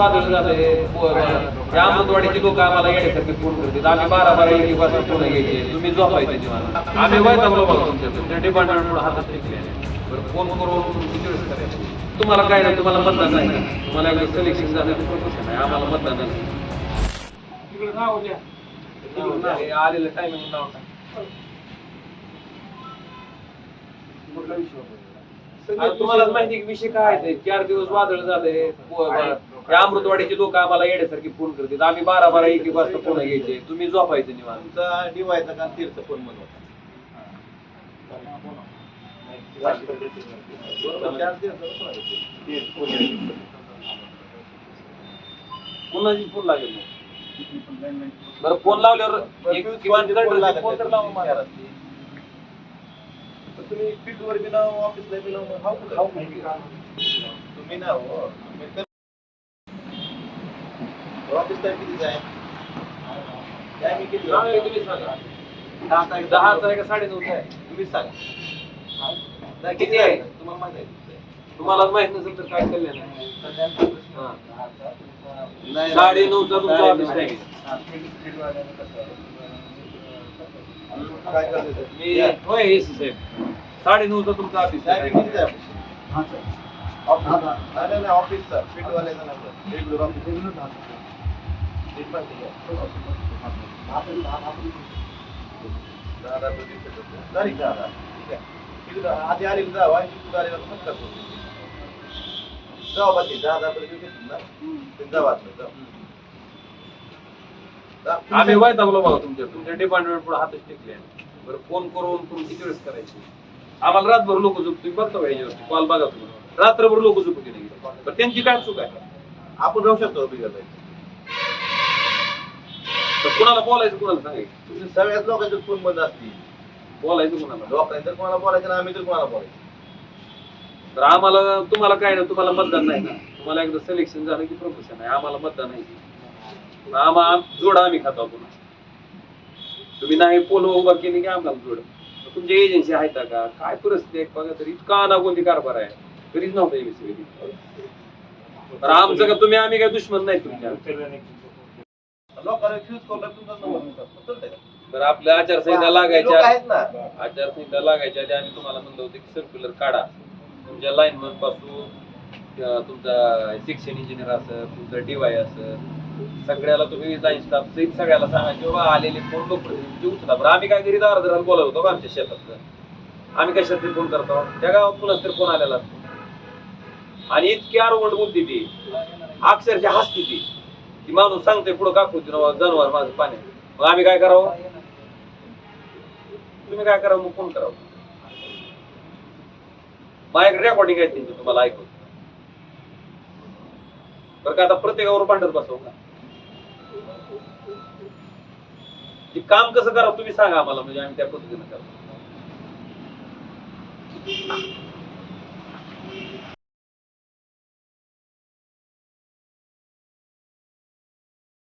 वादळ झाले या अमृतवाडीची लोक आम्हाला येण्यासारखे फोन करतात. आम्ही बारा बारा एक वाजता फोन घ्यायचे. तुम्ही झोपायचे निवांत. आम्ही वैतागलो बघा तुमच्या डिपार्टमेंट हातात टेकले बरं फोन करून तुम्हाला काय नाही तुम्हाला मतदान नाही. तुम्हाला एकदा सिलेक्शन झालं आहे. आम्हाला मतदान नाही. आलेलं टायमिंग नाव. कुठला विषय माहिती विषय काय? चार दिवस वादळ झाले या अमृतवाडीचे लोक आम्हाला येण्यासारखी फोन करतात आम्ही बारा बारा एक एक वाजता फोन घ्यायचे तुम्ही झोपायचे निवांत तुमचा डिवायचा का तीरचा फोन म्हणून दिवसाचा फोन आहे. कोणाची फोन लागेल मग? बरं फोन लावल्यावर एक किमान फोन तर लावा तुम्ही मला. तुम्ही फील्डवर बी नाव ऑफिसला बी? तुम्ही ना हो मी कर- ऑफिस टाइम किती आहे टायमिंग किती नाव आहे तुम्ही सांगा दहाचा आहे का? दहाचा आहे का साडेनऊचा आहे तुम्हीच सांगा नाही, किती आहे? तुम्हाला माहिती आहे किती आहे? तुम्हाला माहीत नसेल तर काय कल्याण आहे. हा. नाही, साडे नऊचा तुमचा साडे ऑफिस नऊ. टाइम काय करते ते? मी या. होय एसी साहेब साडे नऊचा तुमचा ऑफिस टायमिंग किती आहे? ऑफिस? ऑफिस. नाही, नाही, नाही, ऑफिसचा. फील्डवाल्याचा नंबर आधी आलेली जावा करतो. जावा बाकी दहा दहा प्रति ना. ते जावा आतमध्ये, जावा. दहा- बघा तुमच्या तुमच्या डिपार्टमेंट पुढे हातच टिकले बरं फोन करून करून किती वेळेस करायचे आम्हाला रातभर लोक झोप तुम्ही बघता पाहिजे कॉल बघा तुम्ही रात्रभर लोक झोपू नाही बरं त्यांची काय चूक आहे आपण राहू शकतो बिगर तर कुणाला बोलायचं कुणाला सांगायचं तुम्ही सगळ्याच लोकांचे फोन बंद असतील. बोलायचं कुणाला? लोकांनी तर कोणाला बोलायचं ना आम्ही तर कोणाला बोलायचं. तर आम्हाला तुम्हाला काय नाही तुम्हाला मतदान नाही ना? तुम्हाला एकदा सिलेक्शन झालं की प्रमोशन आहे आम्हाला मतदान नाही. आम्हा जोडा आम्ही खातो पुन्हा तुम्ही नाही पोल उभा केली की आम्हाला जोड. तुमची एजन्सी आहेत का? काय परिस्थिती आहे? बघा तर इतका अनागोंदी कारभार आहे. कधीच नव्हता एबीसी तर आमचं का तुम्ही आम्ही काय दुश्मन नाही तुमच्या. लोकांना फ्यूज करून तुमचा नंबर चालतंय का? तर आपल्या आचारसंहिता लोक लागायच्या आहेत ना. आचारसंहिता लागायच्या आधी आम्ही तुम्हाला म्हणलं होतं की सर्क्युलर काढा. तुमच्या लाईनमनपासून किंवा तुमचा शिक्षण इंजिनियर असं तुमचं डीवाय असं सगळ्याला तुम्ही लाईन स्टाफ सहित सगळ्याला सांगायचे बाबा आलेले फोन लोकप्रतिनिधी उचला बरं. आम्ही काय घरी दारा दाराला बोलत होतो का आमच्या शेतात आम्ही कशात फोन करतो? त्या गावात कुणाच तरी फोन आलेला असतो. आणि इतकी आरवड बोलते ती. अक्षरशः हसते ती. की माणूस सांगते पुढं काकू जनावर माझं पाण्यात मग आम्ही काय करावं? तुम्ही काय करावं? मग फोन करावं? माझ्याकडे रेकॉर्डिंग आहे त्यांची तुम्हाला ऐकून. बरं का आता प्रत्येकावर भांडत बसव का? ते काम कसं करा तुम्ही सांगा आम्हाला म्हणजे आम्ही त्या पद्धतीनं करतो.